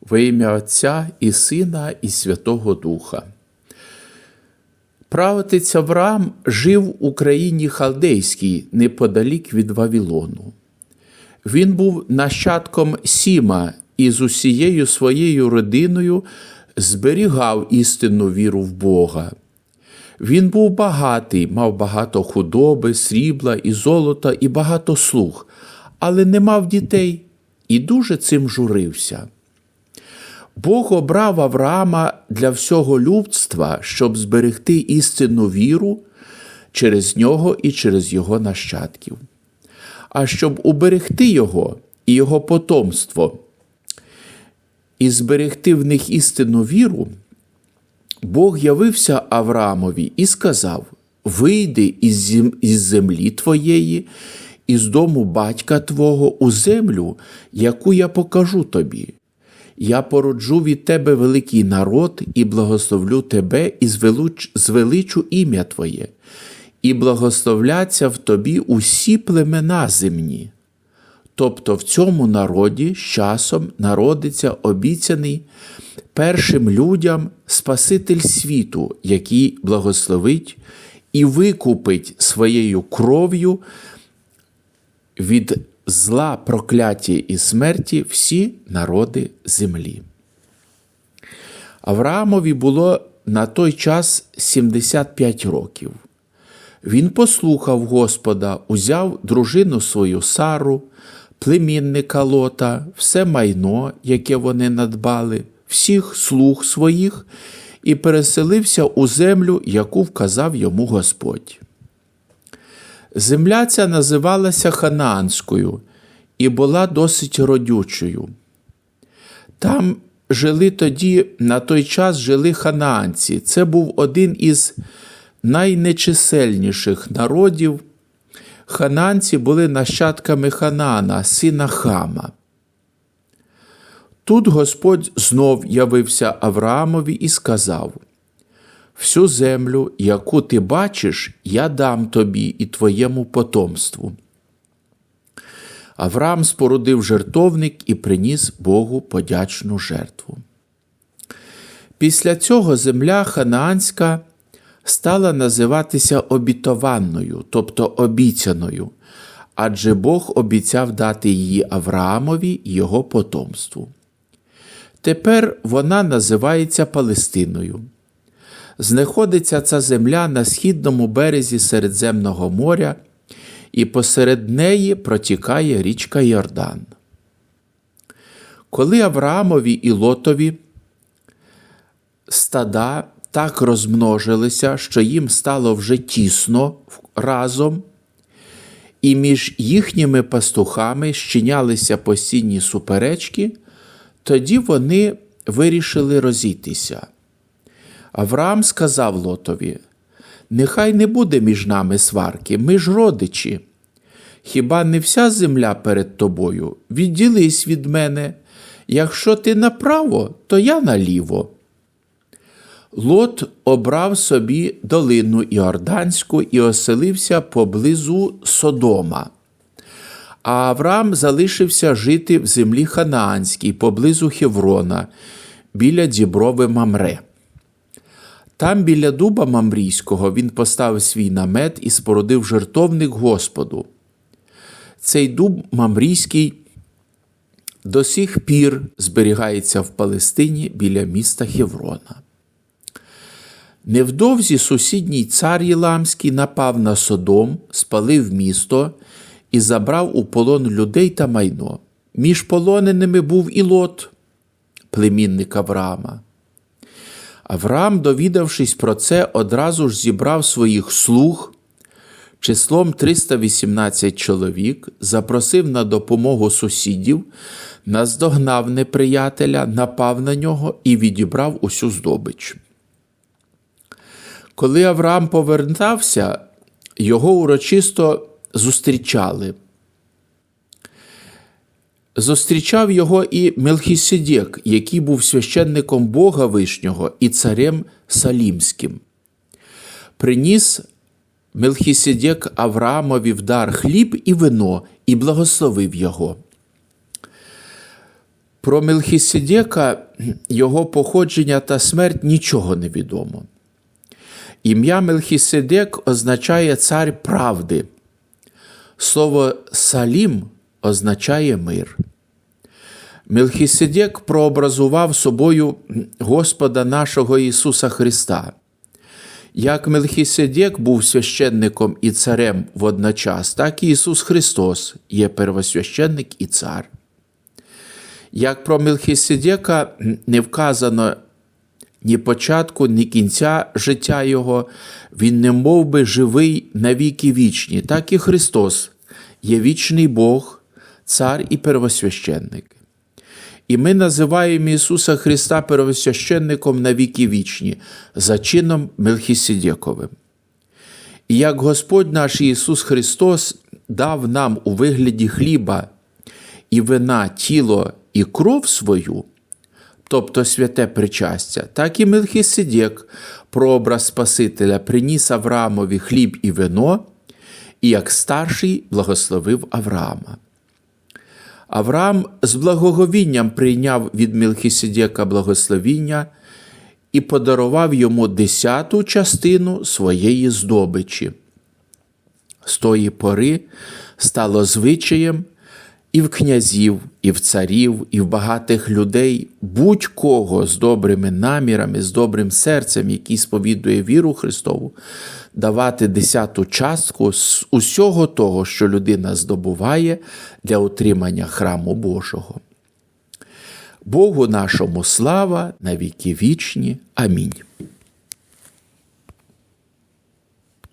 Во ім'я Отця і Сина, і Святого Духа. Правотець Авраам жив у країні Халдейській неподалік від Вавилону. Він був нащадком Сіма і з усією своєю родиною зберігав істинну віру в Бога. Він був багатий, мав багато худоби, срібла і золота, і багато слуг, але не мав дітей і дуже цим журився. Бог обрав Авраама для всього людства, щоб зберегти істинну віру через нього і через його нащадків. А щоб уберегти його і його потомство і зберегти в них істинну віру, Бог явився Авраамові і сказав: Вийди із землі твоєї, із дому батька твого у землю, яку я покажу тобі. Я породжу від тебе великий народ і благословлю тебе і звеличу ім'я Твоє, і благословляться в тобі усі племена земні. Тобто в цьому народі з часом народиться обіцяний першим людям Спаситель світу, який благословить і викупить своєю кров'ю від зла, прокляття і смерті всі народи землі. Авраамові було на той час 75 років. Він послухав Господа, узяв дружину свою Сару, племінника Лота, все майно, яке вони надбали, всіх слуг своїх, і переселився у землю, яку вказав йому Господь. Земля ця називалася Ханаанською і була досить родючою. Там жили тоді, на той час жили ханаанці. Це був один із найнечисельніших народів. Хананці були нащадками Ханаана, сина Хама. Тут Господь знов явився Авраамові і сказав: Всю землю, яку ти бачиш, я дам тобі і твоєму потомству. Авраам спорудив жертовник і приніс Богу подячну жертву. Після цього земля ханаанська стала називатися обітованною, тобто обіцяною, адже Бог обіцяв дати її Авраамові його потомству. Тепер вона називається Палестиною. Знаходиться ця земля на східному березі Середземного моря, і посеред неї протікає річка Йордан. Коли Авраамові і Лотові стада так розмножилися, що їм стало вже тісно разом, і між їхніми пастухами щинялися постійні суперечки, тоді вони вирішили розійтися. Авраам сказав Лотові: Нехай не буде між нами сварки, ми ж родичі. Хіба не вся земля перед тобою? Відділись від мене. Якщо ти направо, то я наліво. Лот обрав собі долину Іорданську і оселився поблизу Содома. А Авраам залишився жити в землі Ханаанській, поблизу Хеврона, біля діброви Мамре. Там, біля дуба Мамрійського, він поставив свій намет і спорудив жертовник Господу. Цей дуб Мамрійський до сих пір зберігається в Палестині біля міста Хеврона. Невдовзі сусідній цар Єламський напав на Содом, спалив місто і забрав у полон людей та майно. Між полоненими був і Лот, племінник Авраама. Авраам, довідавшись про це, одразу ж зібрав своїх слуг числом 318 чоловік, запросив на допомогу сусідів, наздогнав неприятеля, напав на нього і відібрав усю здобич. Коли Авраам повертався, його урочисто зустрічали. Зустрічав його і Мелхіседек, який був священником Бога Вишнього і царем Салімським. Приніс Мелхіседек Авраамові в дар хліб і вино і благословив його. Про Мелхіседека, його походження та смерть нічого не відомо. Ім'я Мелхіседек означає цар правди. Слово Салім означає мир. Мелхіседек прообразував собою Господа нашого Ісуса Христа. Як Мелхіседек був священником і царем водночас, так і Ісус Христос є первосвященник і цар. Як про Мелхіседека не вказано ні початку, ні кінця життя Його, він не мов би живий навіки вічні, так і Христос є вічний Бог, цар і первосвященник. І ми називаємо Ісуса Христа первосвященником на віки вічні, за чином Мелхіседековим. І як Господь наш Ісус Христос дав нам у вигляді хліба і вина тіло і кров свою, тобто святе причастя, так і Мелхіседек, прообраз Спасителя, приніс Авраамові хліб і вино, і як старший благословив Авраама. Авраам з благоговінням прийняв від Мелхіседека благословіння і подарував йому десяту частину своєї здобичі. З тої пори стало звичаєм і в князів, і в царів, і в багатих людей будь-кого з добрими намірами, з добрим серцем, який сповідує віру Христову, давати десяту частку з усього того, що людина здобуває для утримання храму Божого. Богу нашому слава на віки вічні. Амінь.